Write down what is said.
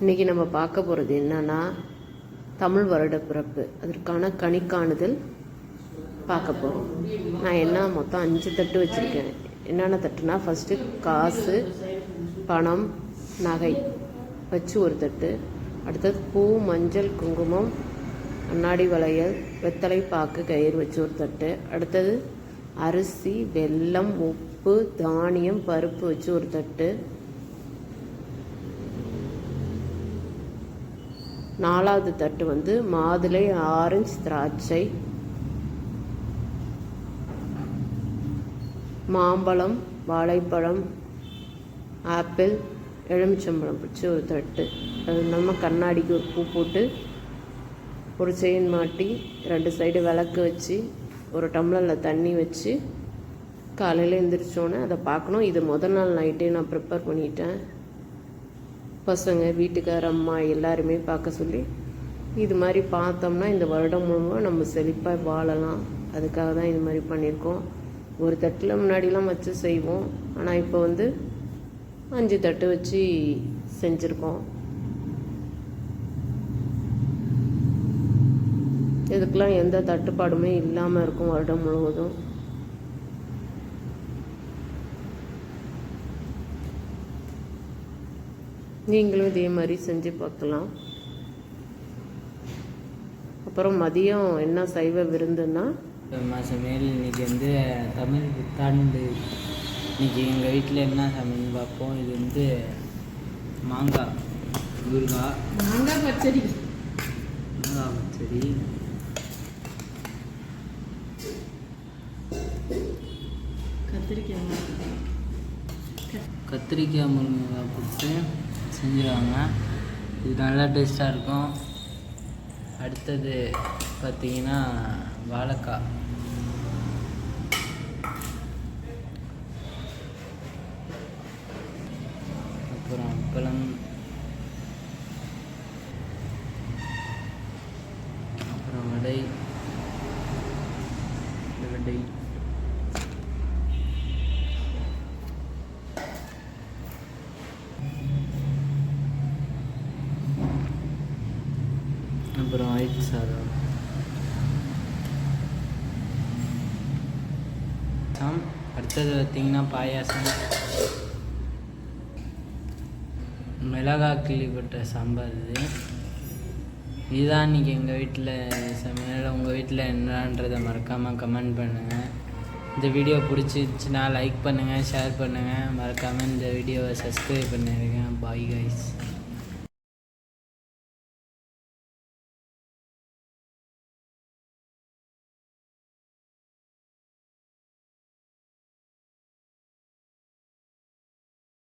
இன்றைக்கி நம்ம பார்க்க போகிறது என்னன்னா தமிழ் வருட பிறப்பு. அதற்கான கணிக்காணுதல் பார்க்க போகிறோம் நான் என்ன மொத்தம் அஞ்சு தட்டு வச்சுருக்கேன். என்னென்ன தட்டுனா ஃபஸ்ட்டு காசு பணம் நகை வச்சு ஒரு தட்டு. அடுத்தது பூ மஞ்சள் குங்குமம் கண்ணாடி வளையல் வெத்தலை பாக்கு கயிறு வச்சு ஒரு தட்டு. அடுத்தது அரிசி வெல்லம் உப்பு தானியம் பருப்பு வச்சு ஒரு தட்டு. நாலாவது தட்டு வந்து மாதுளை ஆரஞ்சு திராட்சை மாம்பழம் வாழைப்பழம் ஆப்பிள் எலுமிச்சம்பழம் பிடிச்சி ஒரு தட்டு. அது இல்லாமல் கண்ணாடிக்கு ஒரு பூ போட்டு ஒரு செயின் மாட்டி ரெண்டு சைடு விளக்கு வச்சு ஒரு டம்ளரில் தண்ணி வச்சு காலையில் எழுந்திரிச்சோன்னே அதை பார்க்கணும். இது முதல் நாள் நைட்டே நான் ப்ரிப்பேர் பண்ணிட்டேன். பசங்க வீட்டுக்கார அம்மா எல்லாருமே பார்க்க சொல்லி இது மாதிரி பார்த்தோம்னா இந்த வருடம் முழுவதும் நம்ம செழிப்பாக வாழலாம். அதுக்காக தான் இது மாதிரி பண்ணியிருக்கோம். ஒரு தட்டில் முன்னாடிலாம் வச்சு செய்வோம். ஆனால் இப்போ வந்து அஞ்சு தட்டு வச்சு செஞ்சுருக்கோம். இதுக்கெலாம் எந்த தட்டுப்பாடுமே இல்லாமல் இருக்கும் வருடம் முழுவதும். நீங்களும் இதே மாதிரி செஞ்சு பார்க்கலாம். அப்புறம் மதியம் என்ன சைவ விருந்துன்னா? சமையல் இன்னைக்கு வந்து தமிழ் புத்தாண்டு. இன்னைக்கு எங்கள் வீட்டில் என்ன சமையல் பார்ப்போம். இது வந்து மாங்காய் ஊறுகாய் மாங்காய் பச்சடி. மாங்காய் பச்சடி. கத்திரிக்காய் கத்திரிக்காய் முருங்கைக்காய் போட்டு செஞ்சுருவாங்க. இது நல்லா டேஸ்ட்டாக இருக்கும். அடுத்தது பார்த்தீங்கன்னா வாழைக்காய். அப்புறம் அப்பளம். அப்புறம் வடை. வடை. அப்புறம் ஒயிட் சாதம் அடுத்தது பார்த்தீங்கன்னா பாயாசம். மிளகா கிள்ளிப்பட்ட சாம்பார் இது. இதுதான் இன்றைக்கி எங்கள் வீட்டில் சமையல். உங்கள் வீட்டில் என்னன்றதை மறக்காமல் கமெண்ட் பண்ணுங்கள் இந்த வீடியோ பிடிச்சிருச்சுன்னா லைக் பண்ணுங்கள் ஷேர் பண்ணுங்கள் மறக்காமல் இந்த வீடியோவை சப்ஸ்கிரைப் பண்ணிடுங்க பாய் கைஸ்